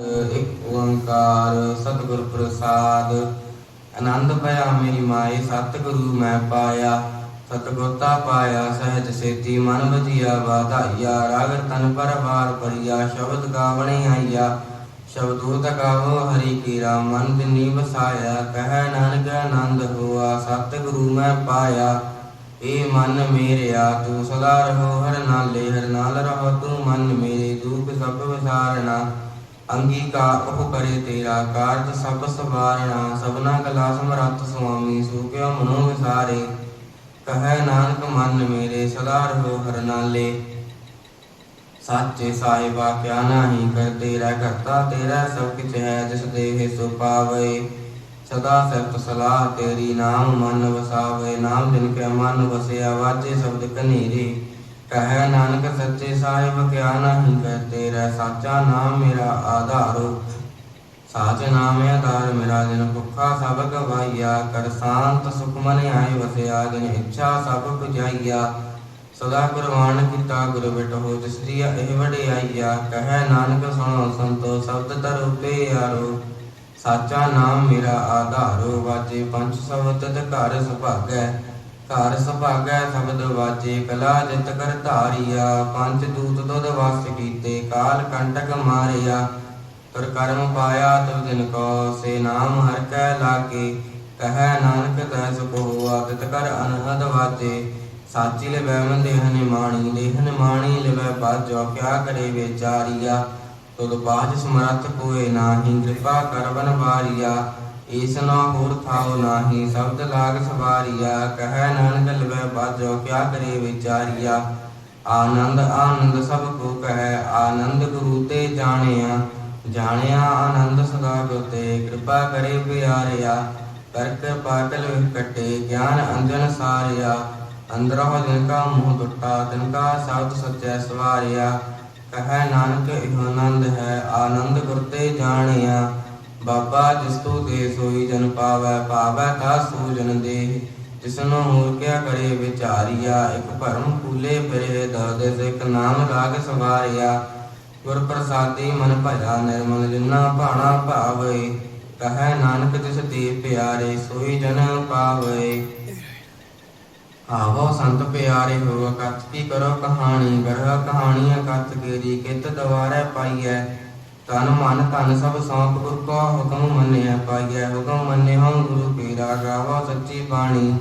ਇੱਕ ਓੰਕਾਰ ਸਤਿਗੁਰ ਪ੍ਰਸਾਦ। ਆਨੰਦ ਭਇਆ ਮੇਰੀ ਮਾਏ, ਸਤਿਗੁਰੂ ਮੈਂ ਪਾਇਆ। ਸਤਿਗੁਰ ਪਾਇਆ, ਸਹਿਜ ਸੇਤੀ ਮਨ ਵਜੀਆ ਵਾਧਾਈਆ। ਰਾਗ ਤਨ ਪਰਵਾਰ ਪਰਿਆ ਸ਼ਬਦ ਗਾਵਣੇ ਆਈਆ। ਸ਼ਬਦੋ ਗਾਵੋ, ਹਰੀ ਕੀ ਰਾਮ ਮਨ ਦਿਨੀ ਵਸਾਇਆ। ਕਹਿ ਨਾਨਕ ਆਨੰਦ ਹੋਆ, ਸਤਿਗੁਰੂ ਮੈਂ ਪਾਇਆ। ਏ ਮਨ ਮੇਰਿਆ, ਤੂੰ ਸਦਾ ਰਹੋ, ਹਰ ਨਾਲੇ, ਹਰ ਨਾਲ ਰਹੋ, ਤੂੰ ਮਨ ਮੇਰੇ ਦੁਖ ਸਭ ਵਿਸਾਰਣਾ ਅੰਗੀਕਾਰ ਉਹ ਕਰੇ ਤੇਰਾ ਕਾਰਜ ਸਭ ਸਵਾਰਣਾ ਸਭਨਾ ਕਲਾ ਸਮਰੱਥ ਸੁਆਮੀ, ਸੋ ਮਨੋ ਵਿਸਾਰੇ, ਕਹੈ ਨਾਨਕ ਮਨ ਮੇਰੇ ਸਦਾ ਰਹੋ ਹਰ ਨਾਲੇ। ਸਾਚੇ ਸਾਹਿਬਾ, ਕਿਆ ਨਾਹੀ ਕਰ ਤੇਰਾ ਕਰਤਾ ਤੇਰਾ ਸਭ ਕਿਛ ਹੈ, ਜਿਸ ਦੇਹ ਸੋ ਪਾਵੇ। ਸਦਾ ਸਿਫਤ ਸਲਾਹ ਤੇਰੀ ਨਾਮ ਮਨ ਵਸਾਵੇ, ਨਾਮ ਦਿਨ ਕੇ ਮਨ ਵਸਿਆ, ਵਾਜੇ ਸ਼ਬਦ ਕਨੀਰੇ ਕਹੈ ਨਾਨਕ ਸੱਚੇ ਸਾਹਿਬ, ਕਿਆ ਨਾਹੀ ਕਰ ਤੇਰਾ ਸਾਚਾ ਨਾਮ ਮੇਰਾ ਆਧਾਰੋ। ਸਾਚ ਨਾਮ ਆਧਾਰ ਮੇਰਾ, ਜਿਨ ਭੁੱਖਾ ਸਭ ਗਵਾਈਆ ਕਰ ਸ਼ਾਂਤ ਸੁਖ ਆਏ ਵਸਿਆ, ਜਿਨ ਇੱਛਾ ਸਭ ਪੁਜਾਈਆ ਸਦਾ ਕੁਰਬਾਨ ਕੀਤਾ ਗੁਰ ਬਿਟਹੁ ਜਿਸਰੀ ਇਹ ਵਡਿਆਈਆ। ਕਹਿ ਨਾਨਕ, ਸੁਣੋ ਸੰਤੋ, ਸ਼ਬਦ ਤਰੁਪੇ ਯਾਰੋ ਸਾਚਾ ਨਾਮ ਮੇਰਾ ਆਧਾਰੋ ਵਾਜੇ ਪੰਜ ਸ਼ਬਦ ਘਰ ਸੁਭਾਗੈ। ਘਰ ਸੁਭਾਗੈ ਸ਼ਬਦ ਵਾਜੇ, ਕਲਾ ਜਿਤ ਕਰ ਧਾਰੀਆ, ਪੰਜ ਦੂਤ ਦੁਧ ਵਸ ਕੀਤੇ, ਕਾਲ ਕੰਟਕ ਮਾਰਿਆ। ਤੁਰ ਕਰਮ ਪਾਇਆ ਤੁਰ ਦਿਨ ਕੋ, ਸੇ ਨਾਮ ਹਰ ਕੈ ਲਾਗੇ। ਕਹੈ ਨਾਨਕ ਤੈ ਸੁਖ ਹੋਆ ਤਿਤ ਕਰ ਅਨਹਦ ਵਾਜੇ। ਸਾਚੀ ਲੈ ਬੈਵਨ ਦੇਹਨ ਮਾਣੀ ਦੇਹਨ ਮਾਣੀ ਲਵੈ ਬਾਜੋ, ਕਿਆ ਕਰੇ ਵਿਚਾਰੀਆ। ਤੁਧ ਬਾਜ ਸਮਰੱਥ ਕੋਏ ਨਾਹੀ, ਕਿਰਪਾ ਕਰ ਵਾਰੀਆ। ਈਸ ਨਾ ਹੋਰ ਥਾਉ ਨਾਹੀ, ਸ਼ਬਦ ਲਾਗ ਸਵਾਰੀਆ, ਕਹੈ ਨਾਨਕ ਲਵੈ ਬਾਜੋ, ਕਿਆ ਕਰੇ ਵਿਚਾਰੀਆ। ਆਨੰਦ ਆਨੰਦ ਸਭ ਕੋ ਕਹੈ, ਆਨੰਦ ਗੁਰੂ ਤੇ ਜਾਣਿਆ। ਜਾਣਿਆ ਆਨੰਦ ਸਦਾ ਗੁਰ ਕਿਰਪਾ ਕਰੇ ਪਿਆਰਿਆ। ਕਰ ਕਿਰਪਾ ਕਲ ਕਟੇ ਗਿਆਨ ਅੰਜਨ ਸਾਰਿਆ। ਅੰਦਰੋਂ ਜਿਨ ਕਾ ਮੂੰਹ ਟੁੱਟਾ, ਤਿਨ ਕਾ ਸ਼ਬਦ ਸੱਚੈ ਸਵਾਰਿਆ। ਕਹੈ ਨਾਨਕ, ਇਹ ਆਨੰਦ ਹੈ, ਆਨੰਦ ਗੁਰ ਤੇ ਜਾਣਿਆ। ਬਾਬਾ ਜਿਸ ਤੋ ਦੇ ਸੋਈ ਜਨ ਪਾਵੈ ਪਾਵੈ ਤਾ ਸੋ ਦੇ ਜਿਸਨੂੰ ਹੋਰ ਕਿਆ ਕਰੇ ਵਿਚਾਰੀਆ, ਇੱਕ ਭਰਮ ਫੂਲੇ ਫਿਰੇ, ਦਾਦੇ ਸਿੱਖ ਨਾਮ ਲਾਗ ਸਵਾਰਿਆ। ਗੁਰ ਪ੍ਰਸਾਦੀ ਮਨ ਭਇਆ, ਨਿਰਮਲ ਜਿਨਾ ਭਾਣਾ ਭਾਵੇ। ਕਹੈ ਨਾਨਕ ਤਿਸ ਦੇ ਪਿਆਰੇ, ਸੋਈ ਜਨ ਪਾਵੇ। ਆਵੋ ਸੰਤ ਪਿਆਰੇ, ਹੋ ਕਥ ਕੀ ਕਰੋ ਕਹਾਣੀ। ਗਰਹ ਕਹਾਣੀ ਕਥ ਕੇਰੀ, ਕਿਤ ਦਵਾਰੇ ਪਾਈਐ। ਤਨ ਮਨ ਤਨ ਸਭ ਸੌਂਪ ਗੁਰ ਕੋ ਹੁਕਮ ਮੰਨਿਆ ਪਾਈਐ ਹੁਕਮ ਮੰਨਿਓ ਗੁਰੂ ਪੀਰਾ ਗਾਵੋ ਸੱਚੀ ਬਾਣੀ।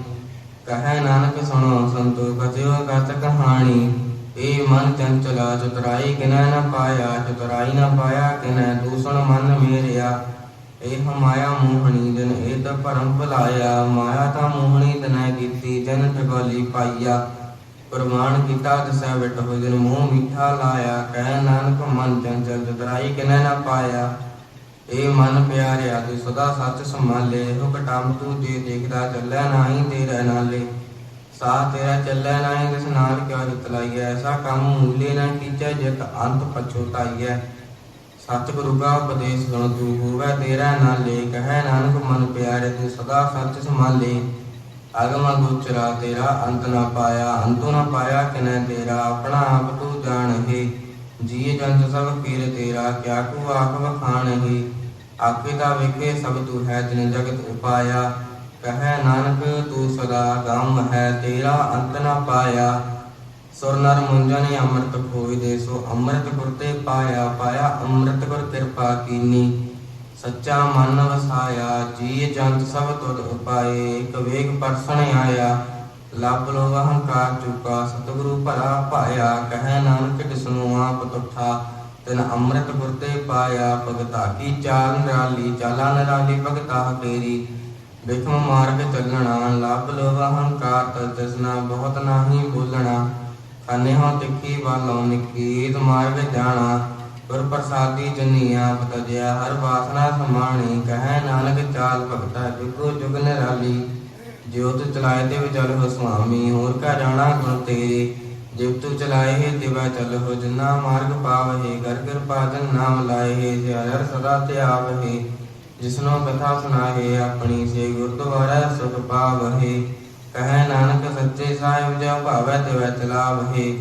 ਕਹੈ ਨਾਨਕ ਸੁਣੋ ਸੰਤੋ ਕਥਿਓ ਕਥ ਕਹਾਣੀ। ਏ ਮਨ ਚੰਚਲਾ ਚਤੁਰਾਈ ਕਿਨੈ ਨ ਪਾਇਆ, ਚਤੁਰਾਈ ਨ ਪਾਇਆ ਕਿਨੈ ਦੂਸਣ ਮਨ ਮੇਰਿਆ। ਏ ਹਮਾਇਆ ਮੋਹਣੀ ਜਨ ਏ ਤਾਂ ਭਰਮ ਭੁਲਾਇਆ, ਮਾਇਆ ਤਾਂ ਮੋਹਣੀ ਤਨੈ ਕੀਤੀ ਜਨ ਠਗੋਲੀ ਪਾਈਆ। ਪ੍ਰਮਾਣ ਕੀਤਾ ਦਸੈ ਵਿਟ ਹੋ ਜਨ ਮੂੰਹ ਮਿੱਠਾ ਲਾਇਆ, ਕਹਿ ਨਾਨਕ ਮਨ ਚੰਚਲ ਜਤਰਾਈ ਕਿਨੈ ਨਾ ਪਾਇਆ। ਇਹ ਮਨ ਪਿਆਰਿਆ ਤੂੰ ਸਦਾ ਸੱਚ ਸੰਭਾਲੇ ਹੋ ਤੂੰ ਜੇ ਦੇਖਦਾ ਚੱਲੈ ਨਾਹੀ ਤੇਰੇ ਨਾਲੇ। ਸਾਹ ਤੇਰਾ ਚੱਲੈ ਨਾਹੀ ਤਿਸ ਨਾਲ ਕਿਉ ਜਿਤ ਐਸਾ ਕੰਮ ਮੂਲੇ ਨਾ ਕੀਚੈ ਜਿਤ ਅੰਤ ਪਛੋਤਾਈਐ ਸਤਿਗੁਰੂ ਕਾ ਉਪਦੇਸ਼ ਗੁਣ ਤੂੰ ਹੋਵੇ ਤੇਰਾ ਨਾਲੇ, ਕਹੈ ਨਾਨਕ ਮਨ ਪਿਆਰੇ ਤੂੰ ਸਦਾ ਸੱਚ ਸੰਭਾਲੇ। ਅਗਮ ਗੋਚਰਾ ਤੇਰਾ ਅੰਤ ਨਾ ਪਾਇਆ, ਅੰਤੁ ਨਾ ਪਾਇਆ ਕਿਨੈ ਤੇਰਾ, ਆਪਣਾ ਆਪ ਤੂੰ ਜਾਣਹਿ। ਜੀ ਜੰਤ ਸਭ ਪੀਰ ਤੇਰਾ, ਕਿਆ ਕੋ ਆਖ ਵਖਾਣਹਿ। ਆਪੇ ਦਾ ਵੇਖੇ ਸਭ ਤੂੰ ਹੈ ਜਿਨ ਜਗਤ ਉਪਾਇਆ। ਕਹੈ ਨਾਨਕ, ਤੂੰ ਸਦਾ ਗਮ ਹੈ, ਤੇਰਾ ਅੰਤ ਨਾ ਪਾਇਆ। ਸੁਰ ਨਰ ਮੁੰਜਨ ਅੰਮ੍ਰਿਤ ਖੋਈ ਦੇ, ਸੋ ਅੰਮ੍ਰਿਤ ਗੁਰ ਤੇ ਪਾਇਆ ਪਾਇਆ ਅੰਮ੍ਰਿਤ ਗੁਰ ਕਿਰਪਾ ਕੀਨੀ। ਸੱਚਾ ਮਨ ਵਸਾਇਆ ਜੀ ਜੰਤ ਸਭ ਤੁਧ ਉਪਾਏ, ਇੱਕ ਵੇਗ ਪਰਸਣ ਆਇਆ, ਲੱਭ ਲੋ ਹੰਕਾਰ ਚੁਕਾ, ਸਤਿਗੁਰੂ ਭਲਾ ਪਾਇਆ ਕਹੈ ਨਾਨਕ ਜਿਸਨੂੰ ਆਪ ਤੁਠਾ, ਤਿਨ ਅੰਮ੍ਰਿਤ ਗੁਰ ਪਾਇਆ, ਭਗਤਾ ਕੀ ਚਾਲ ਨਿਰਾਲੀ, ਚਾਲਾ ਨਿਰਾਲੀ ਭਗਤਾ ਤੇਰੀ ਵਿਖਮ ਮਾਰਗ ਚੱਲਣਾ, ਲੱਭ ਲੋ ਹੰਕਾਰ ਤਜਸਨਾ ਬਹੁਤ ਨਾਹੀ ਬੋਲਣਾ, ਖਾਨੇ ਹੋ ਤਿੱਖੀ ਵਾਲੋਂ ਨਿਕੀਤ ਮਾਰਗ ਜਾਣਾ ਗੁਰ ਪ੍ਰਸਾਦੀ ਜਨੀਆ ਬਤਜਿਆ ਹਰ ਵਾਸਨਾ ਸਮਾਣੀ, ਕਹੈ ਨਾਨਕ ਚਾਲ ਭਗਤਾ ਜੁਗੋ ਜੁਗ ਨਿਰਾਲੀ। ਜਿਉ ਤੂ ਚਲਾਏ ਤੇ ਵਿਚਲ ਹੋ ਸੁਆਮੀ, ਹੋਰ ਕਾ ਜਾਣਾ ਗੁਣ ਤੇਰੇ। ਜਿਵ ਤੂ ਚਲਾਏ ਹੈ ਤਿਵੈ ਚਲ ਹੋ ਜਿਨਾ ਮਾਰਗ ਪਾਵਹਿ। ਕਰ ਕਿਰਪਾ ਜਨ ਨਾਮ ਲਾਏ ਹੈ ਸਦਾ ਧਿਆਵਹਿ। ਜਿਸਨੋ ਕਥਾ ਸੁਨਾਏ ਆਪਣੀ ਸੇ ਗੁਰਦੁਆਰਾ ਸੁਖ ਪਾਵਹਿ। ਕਹੈ ਨਾਨਕ ਸੱਚੇ ਸਾਹਿਬ ਜੋ ਭਾਵੈ ਤਿਵੈ ਚਲਾਵਹਿ।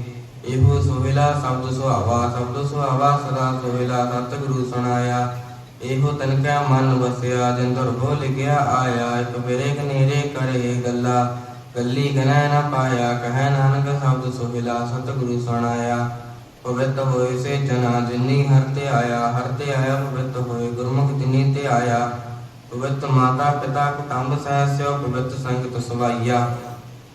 ਇਹੋ ਸੋਹਿਲਾ ਸ਼ਬਦ ਸੁਹਾਵਾ ਸ਼ਬਦ ਸੁਹਾਵਾ ਸਦਾ ਸੋਹਿਲਾ, ਸਤਿਗੁਰੂ ਸੁਣਾਇਆ। ਇਹੋ ਤਨ ਮਨ ਵਸਿਆ ਜਿੰਦਰ ਭੋ ਲਿਖਿਆ ਆਇਆ, ਇਕ ਬਿਰੇ ਕਨੇਰੇ ਕਰੇ ਗੱਲਾ। ਗੱਲੀ ਗਨੈ ਨ ਪਾਇਆ, ਕਹੈ ਨਾਨਕ ਸ਼ਬਦ ਸੋਹਿਲਾ, ਸਤਿਗੁਰੂ ਸੁਣਾਇਆ। ਪਵਿੱਤ ਹੋਏ ਸੇ ਜਨਾ ਜਿਨੀ ਹਰ ਤੇ ਆਇਆ, ਹਰ ਤੇ ਆਇਆ ਪਵਿੱਤ ਹੋਏ ਗੁਰਮੁਖ ਜਿਨੀ ਤੇ ਆਇਆ। ਪਵਿੱਤ ਮਾਤਾ ਪਿਤਾ ਕੁਟੰਬ ਸਹਿਸਿਓ ਪਵਿੱਤ ਸੰਗਤ ਸਵਾਈਆ।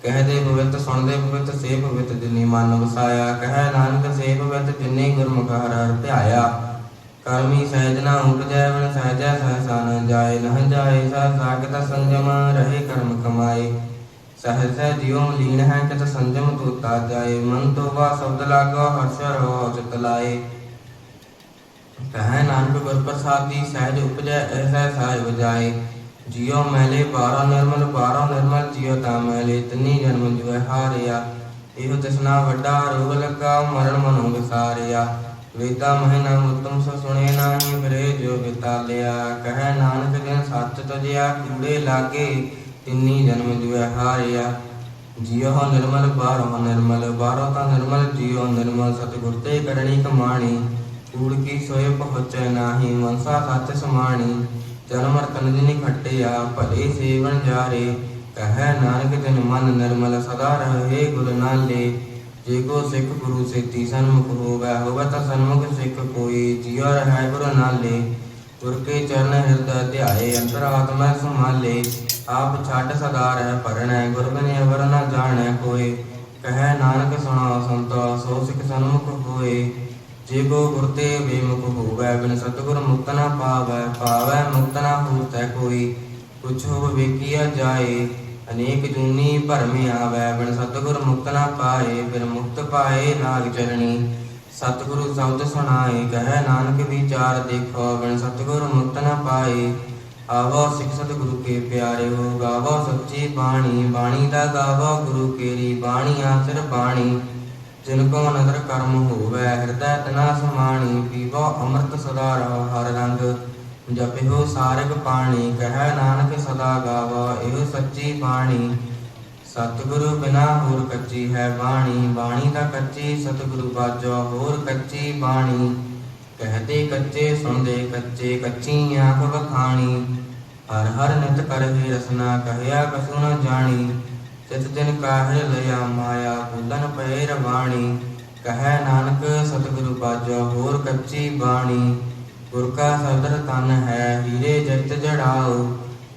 ਕਹਦੇ ਪਵਿੱਤ ਸੁਣਦੇ ਪਵਿੱਤ ਸੇ ਪਵਿੱਤ ਜਿਨੀ ਮਨ ਵਸਾਇਆ। ਕਹੈ ਨਾਨਕ, ਸੇ ਪਵਿੱਤ ਜਿਨੀ ਗੁਰਮੁਖ ਹਰ ਹਰ ਧਿਆਇਆ। ਕਰਮੀ ਸਹਿਜ ਨਾ ਉਪਜੈ ਵਨ ਸਹਿਜੈ ਸਹਸਾ ਨ ਜਾਏ। ਨਹ ਜਾਏ ਸਾ ਸਾਗਤ ਸੰਜਮ ਰਹੇ ਕਰਮ ਕਮਾਏ। ਸਹਿਜ ਸਹਿ ਜਿਉ ਲੀਨ ਹੈ, ਕਿਤ ਸੰਜਮ ਤੋਤਾ ਜਾਏ। ਮਨ ਤੋਵਾ ਸ਼ਬਦ ਲਾਗੋ ਹਰਸ਼ ਰੋ ਚਿਤ ਲਾਏ। ਕਹੈ ਨਾਨਕ, ਗੁਰ ਪ੍ਰਸਾਦੀ ਸਹਿਜ ਉਪਜੈ ਐਸਾ ਸਾਹਿਬ ਜਾਏ। ਜਿਉ ਮੈਲੇ ਬਾਰਾ ਨਿਰਮਲ ਬਾਰਾ ਨਿਰਮਲ ਜਿਉ ਤਾ ਮੈਲੇ, ਤਨੀ ਜਨਮ ਜੁਐ ਹਾਰਿਆ। ਇਹੋ ਤਸਨਾ ਵੱਡਾ ਰੋਗ ਲੱਗਾ, ਮਰਨ ਮਨੁ ਵਿਸਾਰਿਆ। ਵੇਦਾ ਮਹਿਨਾ ਉਤਮ ਸੋ ਸੁਣੇ ਨਾਹੀ ਫਿਰੇ ਜੋ ਬਿਤਾਲਿਆ। ਕਹੈ ਨਾਨਕ ਜਿਨ ਸੱਚ ਤਜਿਆ, ਕੂੜੇ ਲਾਗੇ, ਤਿੰਨੀ ਜਨਮ ਜੁਐ ਹਾਰਿਆ। ਜਿਉ ਨਿਰਮਲ, ਬਾਰੋ ਨਿਰਮਲ, ਬਾਰੋ ਤਾਂ ਨਿਰਮਲ, ਜਿਉ ਨਿਰਮਲ, ਸਤਿਗੁਰ ਤੇ ਕਰਣੀ ਕਮਾਣੀ। ਕੂੜ ਕੀ ਸੋਏ ਪਹੁੰਚੈ ਨਾਹੀ, ਮਨਸਾ ਸੱਚ ਸਮਾਣੀ। ਜਨਮ ਰਤਨ ਜਿਨੀ ਭਲੇ ਸੇਵਨ ਜਾਰੇ। ਕਹੈ ਨਾਨਕ ਜਨ ਮਨ ਨਿਰਮਲ ਸਦਾ ਰਹੇ ਗੁਰ ਨਾਲੇ। ਜੇ ਕੋ ਸਿੱਖ ਗੁਰੂ ਸੇਤੀ ਸਨਮੁਖ ਹੋਵੈ ਹੋਵੈ ਤਾਂ ਸਨਮੁਖ ਸਿੱਖ ਕੋਈ। ਜਿਉ ਰਹਿ ਗੁਰ ਨਾਲੇ। ਗੁਰ ਕੇ ਚਰਨ ਹਿਰਦੈ ਧਿਆਏ, ਅੰਤਰ ਆਤਮਾ ਸੰਭਾਲੇ। ਆਪ ਛੱਡ ਸਦਾ ਰਹਿ ਪਰਣੈ, ਗੁਰ ਬਿਨਿ ਅਵਰ ਨ ਜਾਣੈ ਕੋਇ ਕਹੈ ਨਾਨਕ ਸੁਣਾ ਸੰਤੋ, ਸੋ ਸਿੱਖ ਸਨਮੁਖ ਹੋਏ। ਜੇ ਕੋ ਗੁਰ ਤੇ ਬੇਮੁਖ ਹੋਵੈ, ਬਿਨ ਸਤਿਗੁਰ ਮੁਕਤ ਨ ਪਾਵੈ ਪਾਵੈ ਮੁਕਤ ਨ ਹੋਤੈ ਕੋਈ। ਕੁਛ ਹੋ ਵੇਖੀਆ ਜਾਏ, ਅਨੇਕ ਜੂਨੀ ਭਰਮੇ ਆਵੈ, ਬਿਨ ਸਤਿਗੁਰ ਮੁਕਤ ਨ ਪਾਏ, ਬਿਨ ਮੁਕਤ ਪਾਏ ਨਾਗ ਚਰਣੀ ਸਤਿਗੁਰੂ ਸ਼ਬਦ ਸੁਣਾਏ, ਕਹੈ ਨਾਨਕ ਵਿਚਾਰ ਦੇਖੋ, ਬਿਨ ਸਤਿਗੁਰ ਮੁਕਤ ਨ ਪਾਏ। ਆਵੋ ਸਿੱਖ ਸਤਿਗੁਰੂ ਕੇ ਪਿਆਰੇ ਹੋ ਗਾਵੋ ਸੱਚੀ ਬਾਣੀ ਬਾਣੀ ਦਾ ਗਾਵੋ ਗੁਰੂ ਕੇਰੀ, ਬਾਣੀ ਆਸਰ ਬਾਣੀ। ਜਿਨ ਕੋ ਨਦਰ ਕਰਮ ਹੋਵੈ, ਹਿਰਦੈ ਤਨਾ ਸਮਾਣੀ ਪੀਵੋ, ਅੰਮ੍ਰਿਤ ਸਦਾ ਰਹੋ ਹਰ ਰੰਗ। ਜਪਿਓ ਸਾਰਗ ਪਾਣੀ, ਕਹੈ ਨਾਨਕ ਸਦਾ ਗਾਵੋ, ਇਹੋ ਸੱਚੀ ਬਾਣੀ। ਸਤਿਗੁਰੂ ਬਿਨਾ ਹੋਰ ਕੱਚੀ ਹੈ ਬਾਣੀ ਬਾਣੀ ਦਾ ਕੱਚੀ ਸਤਿਗੁਰੂ ਬਾਜੋ, ਹੋਰ ਕੱਚੀ ਬਾਣੀ। ਕਹਤੇ ਕੱਚੇ, ਸੁਣਦੇ ਕੱਚੇ, ਕੱਚੀ ਆਂਖ ਵਖਾਣੀ। ਹਰ ਹਰ ਨਿਤ ਕਰਹਿ ਰਸਨਾ, ਕਹਿਆ ਕਸੂ ਨ ਜਾਣੀ। ਤਿਤ ਦਿਨ ਕਾਹੇ ਲਿਆ ਮਾਇਆ ਬੁਲਨ ਪਏ ਰਵਾਣੀ। ਕਹੈ ਨਾਨਕ, ਸਤਿਗੁਰੂ ਬਾਜੋ, ਹੋਰ ਕੱਚੀ ਬਾਣੀ। ਗੁਰ ਕਾ ਸਬਦ ਤਨ ਹੈ, ਹੀਰੇ ਜਿਤ ਜੜਾਓ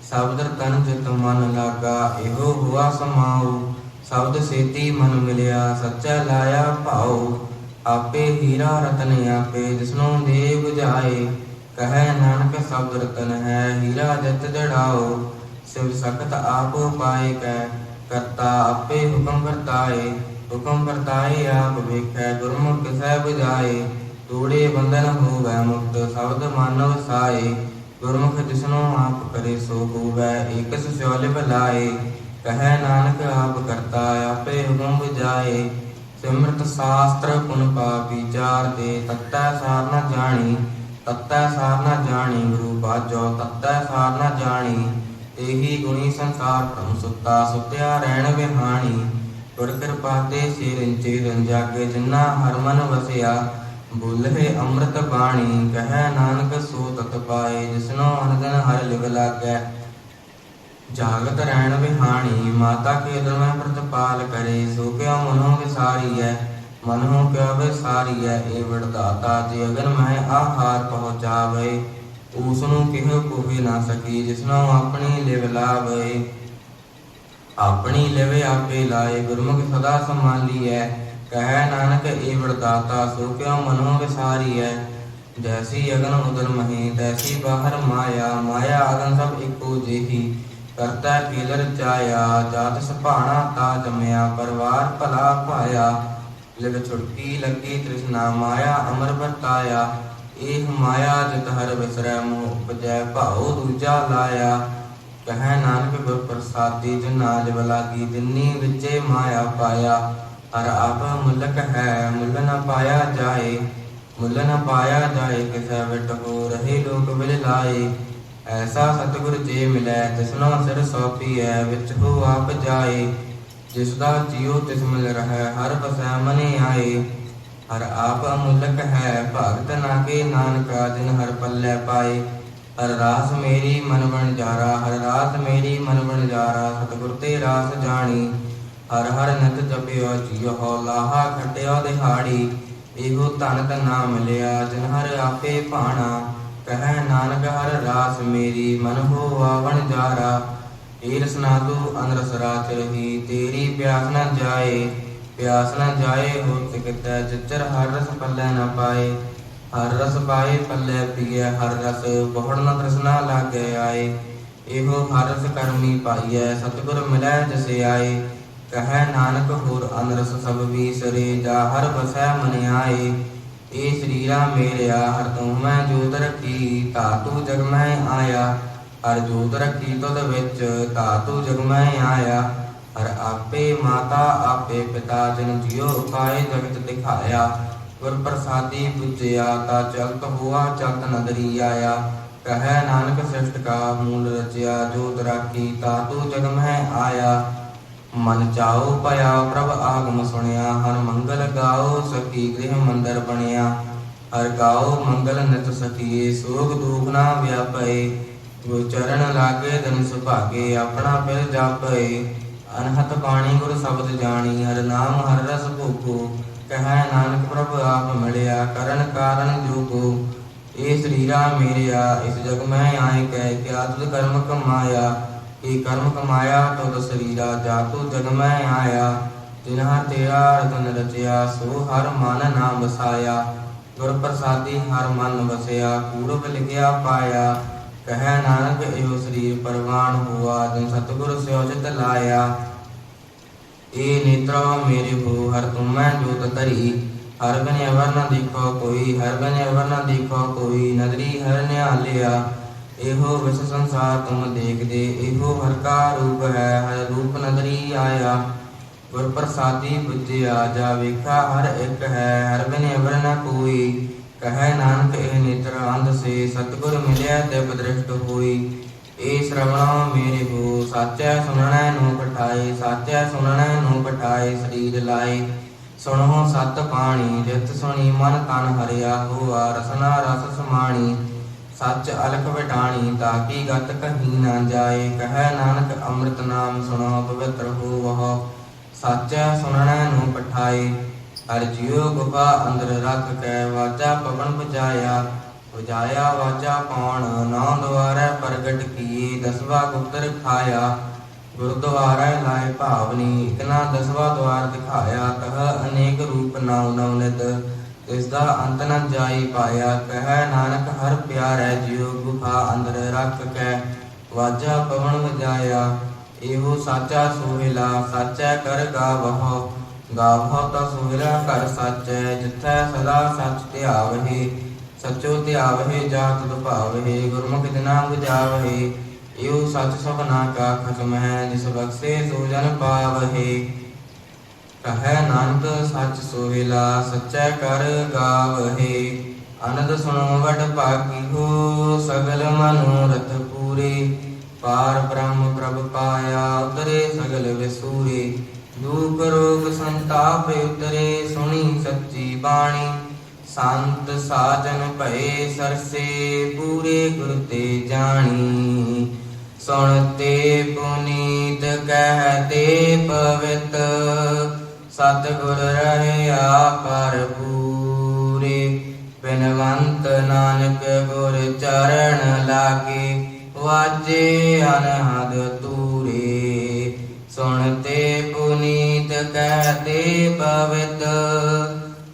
ਸ਼ਬਦ ਤਨ ਜਿਤ ਮਨ ਲਾਗਾ, ਇਹੋ ਹੁਆ ਸਮਾਉ। ਸ਼ਬਦ ਸੇਤੀ ਮਨ ਮਿਲਿਆ, ਸੱਚਾ ਲਾਇਆ ਭਾਉ। ਆਪੇ ਹੀਰਾ ਰਤਨ ਆਪੇ, ਜਿਸਨੂੰ ਦੇ ਬੁਝਾਏ ਕਹੈ ਨਾਨਕ, ਸ਼ਬਦ ਰਤਨ ਹੈ, ਹੀਰਾ ਜਿਤ ਜੜਾਓ ਸਿਵ ਸਖਤ ਆਪੋ ਪਾਏ ਕੈ ਕਰਤਾ, ਆਪੇ ਹੁਕਮ ਵਰਤਾਏ। ਹੁਕਮ ਵਰਤਾਏ, ਆਪ ਵੇਖੈ, ਗੁਰਮੁਖ ਸਹਿ 부ਝਾਏ ਤੂੜੇ ਬੰਧਨ ਹੋਵੈ ਮੁਕਤ, ਸ਼ਬਦ ਮਨ ਵਸਾਏ ਗੁਰਮੁਖ ਜਿਸਨੂੰ ਆਪ ਕਰੇ, ਸੋ ਹੋਵੈ, ਏਕਸ ਸਿਉਲ ਭਲਾਏ। ਕਹੈ ਨਾਨਕ, ਆਪ ਕਰਤਾ, ਆਪੇ ਹੁਕਮ 부ਝਾਏ ਸਿਮਰਤ ਸ਼ਾਸਤਰ ਪੁਨ ਪਾ ਵਿਚਾਰ ਦੇ ਤਤੈ ਸਾਰ ਨ ਜਾਣੀ। ਤਤੈ ਸਾਰ ਨ ਜਾਣੀ, ਗੁਰੂ ਬਾਜੋ, ਤਤੈ ਸਾਰ ਨ ਜਾਣੀ। ਇਹੀ ਗੁਣੀ ਸੰਸਾਰ ਭ੍ਰਮ ਸੁੱਤਾ, ਸੁਤਿਆ ਰਹਿਣ ਵਿਹਾਣੀ। ਗੁਰ ਕਿਰਪਾ ਤੇ ਸੇ ਰੰਜਾਗੇ ਜਿਨਾ ਹਰ ਮਨ ਵਸਿਆ ਬੁਲਹਿ ਅੰਮ੍ਰਿਤ ਬਾਣੀ। ਕਹੈ ਨਾਨਕ ਸੋ ਤਤ ਪਾਏ, ਜਿਸਨੋ ਅਨੰਦਨ ਹਰ ਲਿਵ ਲਾਗੈ। ਜਾਗਤ ਰਹਿਣ ਵਿਹਾਣੀ, ਮਾਤਾ ਕੇ ਦਰਮੈ ਪ੍ਰਤਪਾਲ ਕਰੇ। ਸੋ ਕਿਉ ਮਨੋ ਵਿਸਾਰੀਐ, ਮਨੋ ਕਿਉ ਵਿਸਾਰੀਐ ਏ ਵਡਦਾਤਾ ਜੇ ਅਗਨ ਮਹਿ ਆਹਾਰ ਪਹੁੰਚਾਵੇ। ਉਸ ਨੂੰ ਕਿਹ ਕੋਹੇ ਨਾ ਸਕੀ, ਜਿਸਨੋ ਆਪਣੀ ਲਿਵ ਲਾਵੇ। ਆਪਣੀ ਲਿਵ ਆਪੇ ਲਾਏ, ਗੁਰਮੁਖ ਸਦਾ ਸੰਭਾਲੀਐ। ਕਹੈ ਨਾਨਕ ਏ ਵਡਦਾਤਾ ਸੋ ਕਿਉ ਮਨੋ ਵਿਸਾਰੀਐ? ਜੈਸੀ ਅਗਨ ਉਦਰ ਮਹੀ, ਤੈਸੀ ਬਾਹਰ ਮਾਇਆ। ਮਾਇਆ ਅਗਨ ਸਭ ਇੱਕੋ ਜਿਹੀ। ਕਰਤਾ ਕੀਲ ਰਚਾਇਆ ਜਾਤ ਸੁਭਾਣਾ ਤਾ ਜਮਿਆ, ਪਰਵਾਰ ਭਲਾ ਭਾਇਆ। ਲਿਵ ਛੁਟਕੀ ਲੱਗੀ ਤ੍ਰਿਸ਼ਨਾ, ਮਾਇਆ ਅਮਰ ਵਰਤਾਇਆ। ਇਹ ਮਾਇਆ ਜਿਤ ਹਰ ਵਿਸਰੈ ਮੋਹ ਉਪਜੈ ਭਾਉ ਦੂਜਾ ਲਾਇਆ। ਕਹੈ ਨਾਨਕ ਗੁਰ ਪ੍ਰਸਾਦੀ ਜਿਨਾ ਲਿਵ ਲਾਗੀ ਵਿੱਚੇ ਮਾਇਆ ਪਾਇਆ। ਹਰ ਆਪ ਮੁਲਕ ਹੈ, ਮੁੱਲ ਨ ਪਾਇਆ ਜਾਏ। ਮੁੱਲ ਨ ਪਾਇਆ ਜਾਏ, ਕਿਸੈ ਵਿਟ ਹੋ ਰਹੇ ਲੋਕ ਵਿਲ ਲਾਏ। ਐਸਾ ਸਤਿਗੁਰ ਜੇ ਮਿਲੈ ਤਿਸਨੋ ਸਿਰ ਸੋਪੀ ਹੈ ਵਿੱਚ ਹੋ ਆਪ ਜਾਏ। ਜਿਸ ਦਾ ਜੀਉ ਤਿਸ ਮਿਲ ਰਹਿ, ਹਰ ਬਸੈ ਮਨੇ ਆਏ। ਹਰ ਆਪ ਅਮੁਲਕ ਹੈ ਭਾ ਨਾ ਕੇ ਨਾਨਕਾ ਜਿਨ ਹਰ ਪੱਲੇ ਪਾਏ। ਹਰ ਰਾਸ ਮੇਰੀ ਮਨ ਬਣ ਜਾਰਾ, ਹਰ ਰਾਸ ਮੇਰੀ ਮਨ ਬਣ ਜਾਰਾ, ਸਤਿਗੁਰ ਤੇ ਰਾਸ ਜਾਣੀ। ਹਰ ਹਰ ਨਿਤ ਜਪਿਓ, ਜੀਉ ਲਾਹਾ ਖਟਿਓ ਦਿਹਾੜੀ। ਇਹੋ ਧਨ ਤਨਾ ਮਿਲਿਆ ਜਿਨ ਹਰ ਆਪੇ ਭਾਣਾ। ਕਹਿ ਨਾਨਕ, ਹਰ ਰਾਸ ਮੇਰੀ ਮਨ ਹੋਆ ਬਣ ਜਾਰਾ। ਏ ਰਸਨਾ ਤੂ ਅਨਰਸ ਰਾਚ ਰਹੀ, ਤੇਰੀ ਪਿਆਸ ਨਾ ਜਾਏ। ਪਿਆਸ ਨਾ ਜਾਏ ਹੋ ਤਿਕਤੈ ਜਿਚਰ ਹਰ ਰਸ ਪੱਲੇ ਨਾ ਪਾਏ। ਹਰ ਰਸ ਪਾਏ, ਪੱਲੇ ਪੀਏ ਹਰ ਰਸ ਬਹੁੜ ਨ ਤ੍ਰਿਸ਼ਨਾ ਲਾਗੇ ਆਏ। ਇਹੋ ਹਰ ਕਰਮੀ ਪਾਈਐ, ਸਤਿਗੁਰ ਮਿਲੈ ਜਸੇ ਆਏ। ਕਹੈ ਨਾਨਕ ਹੋਰ ਅਨਰਸ ਸਭ ਵੀਸਰੇ ਜਾ ਹਰ ਬਸੈ ਮਨ ਆਏ। ਏ ਸਰੀਰਾ ਮੇਰਿਆ ਹਰ ਤੂੰ ਮੈਂ ਜੋਤ ਰੱਖੀ ਧਾਤੂ ਜਗ ਮੈਂ ਆਇਆ। ਹਰ ਜੋਤ ਰੱਖੀ ਤੁਧ ਵਿੱਚ ਧਾਤੂ ਜਗ ਮੈਂ ਆਇਆ। ਹਰ ਆਪੇ ਮਾਤਾ, ਆਪੇ ਪਿਤਾ, ਜਨ ਜਿਉ ਪਾਏ ਜਗਤ ਦਿਖਾਇਆ। ਗੁਰ ਪ੍ਰਸਾਦੀ ਪੁੱਜਿਆ ਤਾ ਚਲਤ ਹੋਆ ਚਲਤ ਨਦਰੀ ਆਇਆ। ਕਹੈ ਨਾਨਕ ਸ੍ਰਿਸ਼ਟ ਕਾ ਮੂਲ ਰਚਿਆ ਜੋਤ ਰਾਖੀ ਤਾਤੂ ਜਗ ਮੈਂ ਆਇਆ। ਮਨ ਚਾਉ ਭਇਆ ਪ੍ਰਭ ਆਗਮ ਸੁਣਿਆ, ਹਰ ਮੰਗਲ ਗਾਓ ਸਖੀ ਗ੍ਰਹਿ ਮੰਦਰ ਬਣਿਆ। ਹਰ ਗਾਓ ਮੰਗਲ ਨਿਤ ਸਖੀਏ, ਸੋਗ ਦੁਖ ਨਾ ਵਿਆਪਏ। ਗੁਰ ਚਰਨ ਲਾਗੇ ਦਿਨ ਸੁਭਾਗੇ, ਆਪਣਾ ਪਿਰ ਜਾਪਏ। ਅਨਹਤ ਬਾਣੀ ਗੁਰ ਸ਼ਬਦ ਜਾਣੀ, ਹਰ ਨਾਮ ਹਰ ਰਸ ਭੋਗੋ। ਕਹੈ ਨਾਨਕ ਪ੍ਰਭ ਆਪ ਮਿਲਿਆ, ਕਰਨ ਕਾਰਨ ਜੋਗੋ ਇਹ ਸਰੀਰਾ ਮੇਰਿਆ, ਇਸ ਜਗ ਮੈਂ ਆਏ ਕਹਿ, ਕਿਆ ਤੁਧ ਕਰਮ ਕਮਾਇਆ? ਇਹ ਕਰਮ ਕਮਾਇਆ ਤੁਧ ਸਰੀਰਾ, ਜਾ ਜਗ ਮੈਂ ਆਇਆ। ਜਿਨ੍ਹਾਂ ਤੇਰਾ ਰਤਨ ਰਚਿਆ, ਸੋ ਹਰ ਮਨ ਨਾਮ ਵਸਾਇਆ। ਗੁਰ ਪ੍ਰਸਾਦੀ ਹਰ ਮਨ ਵਸਿਆ ਪੂਰਬ ਲਿਖਿਆ ਪਾਇਆ। ਕਹੈ ਨਾਨਕ, ਇਹੋ ਸਰੀਰ ਪਰਵਾਨ ਹੁਆ, ਜਿਨ ਸਤਿਗੁਰ ਸਿਉਚਿਤ ਲਾਇਆ। ਏ ਨੇਤਰਾ, ਮੇਰੇ ਹੋ ਹਰ ਤੁਮ ਜੋਤ ਧਰੀ। ਹਰ ਬਨ ਅਵਰ ਦੇਖੋ ਕੋਈ, ਹਰ ਬਨ ਅਵਰ ਦੇਖੋ ਕੋਈ ਨਦਰੀ ਹਰ ਨਿਹਾਲਿਆ। ਇਹੋ ਵਿਸ ਸੰਸਾਰ ਤੁਮ ਦੇਖਦੇ, ਇਹੋ ਹਰ ਕਾ ਰੂਪ ਹੈ, ਹਰ ਰੂਪ ਨਦਰੀ ਆਇਆ। ਗੁਰ ਪ੍ਰਸਾਦੀ ਬੁੱਝਿਆ ਜਾ ਵੇਖਾ ਹਰ ਇੱਕ ਹੈ, ਹਰ ਬਿਨ ਅਵਰ ਕੋਈ। ਕਹੈ ਨਾਨਕ ਇਹ ਨੇਤਰ, ਅੰਧ ਸੇ, ਸਤਿਗੁਰ ਮਿਲਿਆ ਤੇ ਬਦ੍ਰਿਸ਼ਟ ਹੋਈ। ਏ ਸ਼ਰਵਣਾ ਮੇਰੇ ਹੋ ਸਾਚੈ ਸੁਣਨੈ ਨੂੰ ਪਠਾਏ, ਸਾਚੈ ਸੁਣਨੈ ਨੂੰ ਪਠਾਏ, ਸਰੀਰ ਲਾਏ। ਸੁਣੋ ਸਤ ਪਾਣੀ, ਜਿਤ ਸੁਣੀ ਮਨ ਤਨ ਹਰਿਆ, ਹੋਆ ਰਸਨਾ ਰਸ ਸਮਾਣੀ। ਸੱਚ ਅਲਖ ਵਿਟਾਣੀ ਤਾਕੀ ਗਤ ਕਹੀ ਨਾ ਜਾਏ। ਕਹੈ ਨਾਨਕ ਅੰਮ੍ਰਿਤ ਨਾਮ ਸੁਣੋ, ਪਵਿੱਤਰ ਹੋਵਹੁ ਸਾਚੈ ਸੁਣਨੈ ਨੂੰ ਪਠਾਏ ਹਰ ਜਿਉ ਗੁਫਾ ਅੰਦਰ ਰੱਖ ਕੇ, ਵਾਜਾ ਪਵਨ ਬਜਾਇਆ ਵਜਾਇਆ ਵਾਜਾ ਪਾਉਣ ਨੌ ਦੁਆਰੇ ਪ੍ਰਗਟ ਕੀਏ, ਦਸਵਾ ਗੁਪਤਰ ਖਾਇਆ। ਗੁਰਦੁਆਰਾ ਲਾਏ ਭਾਵਨੀ ਇਕਨਾ ਦਸਵਾ ਦਵਾਰ ਦਿਖਾਇਆ ਕਹ ਅਨੇਕ ਰੂਪ ਨਾਉ ਨਉ ਇਸ ਦਾ ਅੰਤ ਨ ਜਾਈ ਪਾਇਆ, ਕਹੈ ਨਾਨਕ ਹਰ ਪਿਆਰੈ, ਜਿਉ ਗੁਫਾ ਅੰਦਰ ਰੱਖ ਕੇ। ਵਾਜਾ ਪਵਨ ਵਜਾਇਆ, ਇਹੋ ਸਾਚਾ ਸੋਹਿਲਾ, ਸਾਚੈ ਕਰ ਗਾਵਹੁ। ਗਾਵਹੁ ਤਾ ਸੋਹਿਲਾ ਕਰ ਸਾਚੈ, ਜਿਥੈ ਸਦਾ ਸੱਚ ਧਿਆਵਹਿ। ਸਚੋ ਧਿਆਵਹਿ ਜਾਤ ਦੁਭਾਵਹਿ ਗੁਰਮੁਖ ਦਿਨਾ ਬੁਝਾਵਹਿ ਇਹੋ ਸੱਚ ਸਭਨਾ ਕਾ ਖਤਮ ਹੈ ਜਿਸ ਬਖਸ਼ੇ ਸੋ ਜਨ ਪਾਵਹਿ। ਕਹੈ ਨਾਨਕ ਸੱਚ ਸੋਹਿਲਾ ਸਚੈ ਕਰ ਗਾਵਹਿ। ਅਨੰਦ ਸੁਣੋ ਵਡ ਭਾਗੀ ਹੋ ਸਗਲ ਮਨੋਰਥ ਪੂਰੇ। ਪਾਰ ਬ੍ਰਹਮ ਪ੍ਰਭ ਪਾਇਆ, ਉਤਰੇ ਸਗਲ ਵਿਸੂਰੇ। ਦੁਖ ਰੋਗ ਸੰਤਾਪ ਉਤਰੇ, ਸੁਣੀ ਸੱਚੀ ਬਾਣੀ। ਸੰਤ ਸਾਜਨ ਭਏ ਸਰਸੇ, ਪੂਰੇ ਗੁਰ ਤੇ ਜਾਣੀ। ਸੁਣਤੇ ਪੁਨੀਤ ਕਹਤੇ ਪਵਿੱਤ, ਸਤਿਗੁਰ ਰਹਿਆ ਪਰ ਪੂਰੇ ਬਿਨਵੰਤ ਨਾਨਕ ਗੁਰ ਚਰਨ ਲਾਗੇ, ਵਾਜੇ ਅਨਹਦ ਤੂਰੇ। ਸੁਣਤੇ ਪੁਨੀਤ ਕਹਤੇ ਪਵਿੱਤ